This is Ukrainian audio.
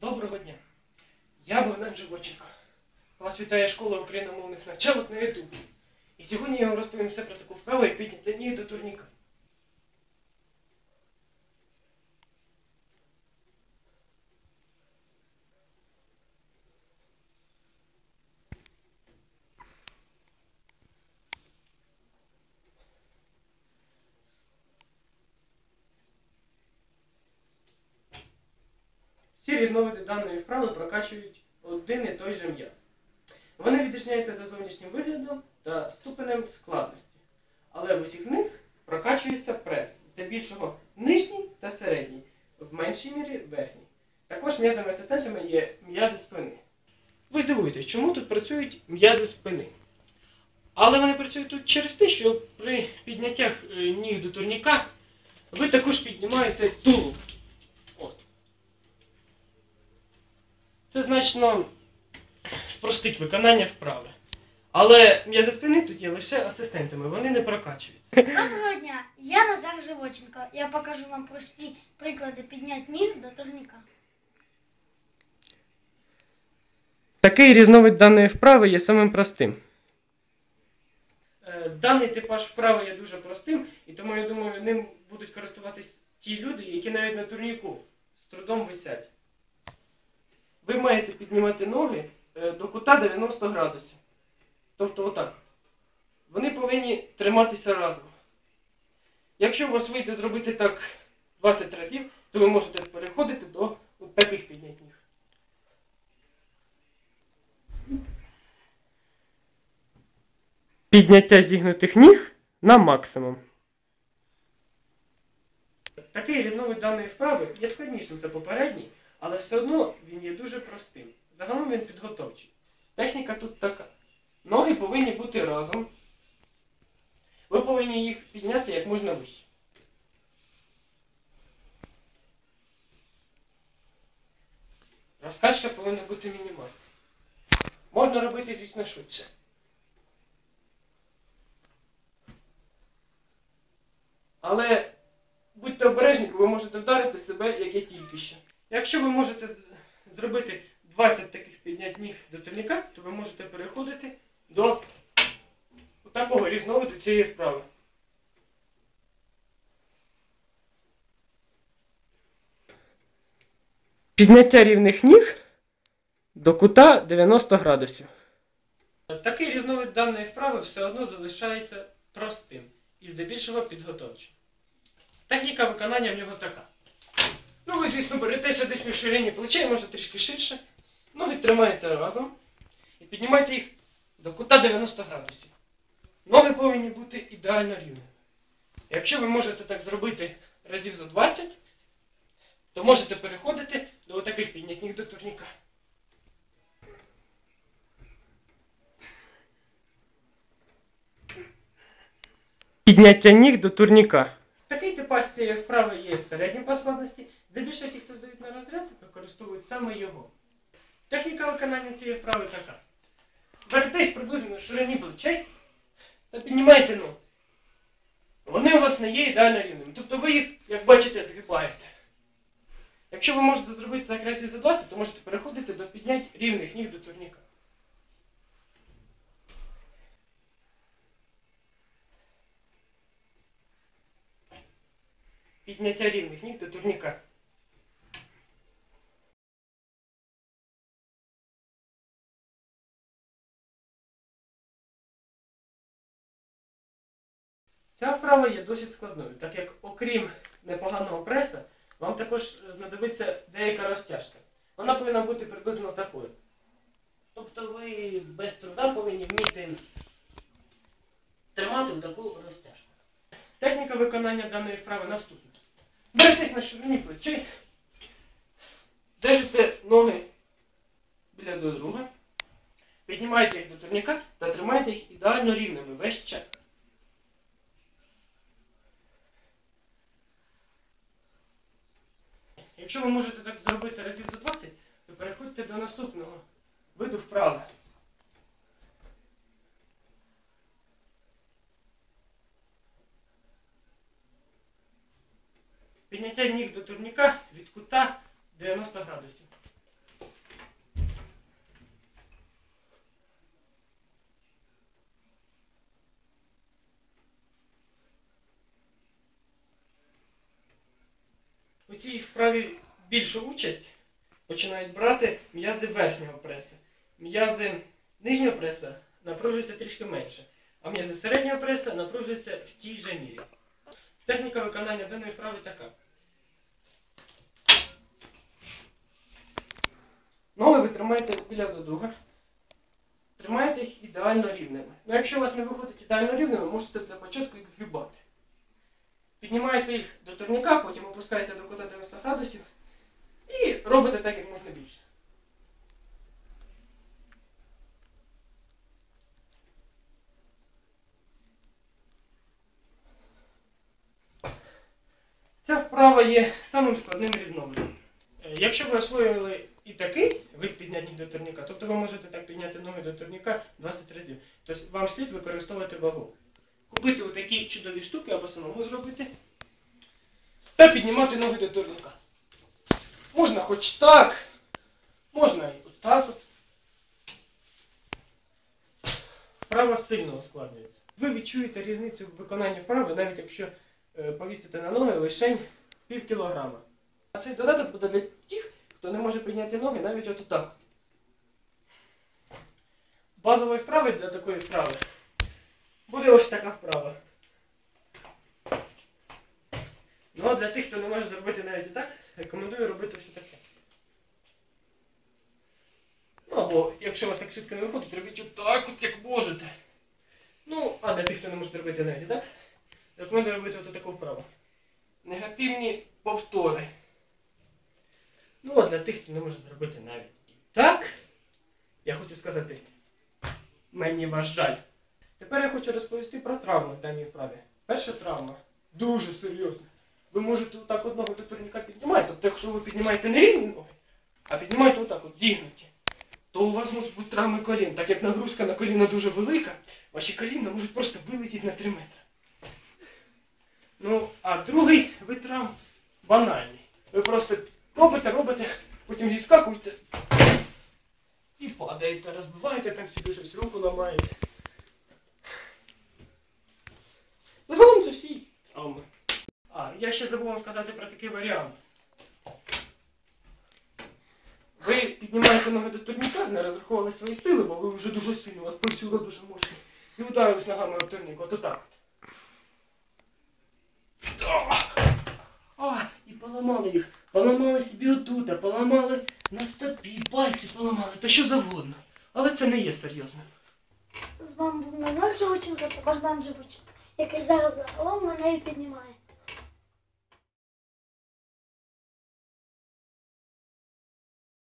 Доброго дня. Я Богдан Живоченко. Вас вітає школа україномовних навчалок на Ютубі. І сьогодні я вам розповім все про таку вправу, як підняти ні до турніка. Всі різновиди даної вправи прокачують один і той же м'яз. Вони відрізняються за зовнішнім виглядом та ступенем складності. Але в усіх них прокачується прес, здебільшого нижній та середній, в меншій мірі верхній. Також м'язовими асистентами є м'язи спини. Ви здивуєтесь, чому тут працюють м'язи спини? Але вони працюють тут через те, що при підняттях е, ніг до турніка ви також піднімаєте тулуб. От. Це значно спростить виконання вправи. Але м'язи спини тут є лише асистентами, вони не прокачуються. Доброго дня, я Назар Живоченко. Я покажу вам прості приклади підняття ніг до турніка. Такий різновид даної вправи є самим простим. Е, Даний типаж вправи є дуже простим, і тому я думаю, ним будуть користуватись ті люди, які навіть на турніку з трудом висять. Ви маєте піднімати ноги е, до кута 90 градусів. Тобто отак. Вони повинні триматися разом. Якщо у вас вийде зробити так 20 разів, то ви можете переходити до таких піднять ніг. Підняття зігнутих ніг на максимум. Такий різновид даної вправи є складнішим за попередній, але все одно він є дуже простим. Загалом він підготовчий. Техніка тут така. Ноги повинні бути разом. Ви повинні їх підняти як можна вище. Розкачка повинна бути мінімальна. Можна робити, звісно, швидше. Але будьте обережні, ви можете вдарити себе, як я тільки що. Якщо ви можете зробити 20 таких піднять ніг до турніка, то ви можете переходити до такого різновиду цієї вправи. Підняття рівних ніг до кута 90 градусів. Такий різновид даної вправи все одно залишається простим і здебільшого підготовчим. Техніка виконання в нього така. Ну, ви, звісно, беретеся десь між ширині плечей, може трішки ширше. Ноги тримаєте разом і піднімаєте їх до кута 90 градусів. Ноги повинні бути ідеально рівними. Якщо ви можете так зробити разів за 20, то можете переходити до таких піднятних до турніка. Підняття ніг до турніка. Такий типаж цієї вправи є середнім по складності. Здебільшого ті, хто здають на розряд, використовують саме його. Техніка виконання цієї вправи така. Беретесь приблизно на ширині плечей та піднімаєте ноги. Вони у вас не є ідеально рівними. Тобто ви їх, як бачите, згибаєте. Якщо ви можете зробити так разів за 20, то можете переходити до піднять рівних ніг до турніка. Підняття рівних ніг до турніка. Ця вправа є досить складною, так як окрім непоганого преса, вам також знадобиться деяка розтяжка. Вона повинна бути приблизно такою. Тобто ви без труда повинні вміти тримати таку розтяжку. Техніка виконання даної вправи наступна. Беретесь на ширині плечей, держите ноги біля до друга, піднімаєте їх до турніка та тримаєте їх ідеально рівними весь час. Якщо ви можете так зробити разів за 20, то переходьте до наступного виду вправи. Підняття ніг до турніка від кута 90 градусів. Цій вправі більшу участь починають брати м'язи верхнього преса. М'язи нижнього преса напружуються трішки менше, а м'язи середнього преса напружуються в тій же мірі. Техніка виконання даної вправи така. Ноги ви тримаєте біля до друга. Тримаєте їх ідеально рівними. Ну, якщо у вас не виходить ідеально рівними, можете для початку їх згибати. Піднімаєте їх до турніка, потім опускаєте до кута 90 градусів і робите так, як можна більше. Ця вправа є самим складним різновидом. Е, Якщо ви освоїли і такий вид підняття до турніка, тобто ви можете так підняти ноги до турніка 20 разів, тобто вам слід використовувати вагу. Купити отакі чудові штуки або самому зробити. Та піднімати ноги до турніка. Можна хоч так, можна і отак. От. Вправа сильно ускладнюється. Ви відчуєте різницю в виконанні вправи, навіть якщо е, повісити на ноги лише пів кілограма. А цей додаток буде для тих, хто не може підняти ноги навіть от отак. Базової вправи для такої вправи буде ось така вправа. Ну а для тих, хто не може зробити навіть і так, рекомендую робити ось таке. Ну або якщо у вас так швидко не виходить, робіть отак, от як можете. Ну, а для тих, хто не може робити навіть і так, рекомендую робити от таку вправу. Негативні повтори. Ну, а для тих, хто не може зробити навіть і так, я хочу сказати, мені вас жаль. Тепер я хочу розповісти про травми в даній вправі. Перша травма дуже серйозна. Ви можете отак одного до турніка піднімати, тобто якщо ви піднімаєте не рівні ноги, а піднімаєте отак от зігнуті, то у вас можуть бути травми колін. Так як нагрузка на коліна дуже велика, ваші коліна можуть просто вилетіти на 3 метри. Ну, а другий вид травм банальний. Ви просто робите, робите, потім зіскакуєте і падаєте, розбиваєте там собі щось, руку ламаєте. Загалом це всі травми. А, я ще забув вам сказати про такий варіант. Ви піднімаєте ноги до турніка, не розраховували свої сили, бо ви вже дуже сильно, у вас працює дуже мощно. І ударились ногами об турнік, от отак. А, і поламали їх. Поламали собі отута, поламали на стопі, пальці поламали, та що завгодно. Але це не є серйозним. З вами був Назар Живоченко та Богдан Живоченко, який зараз загалом мене і піднімає.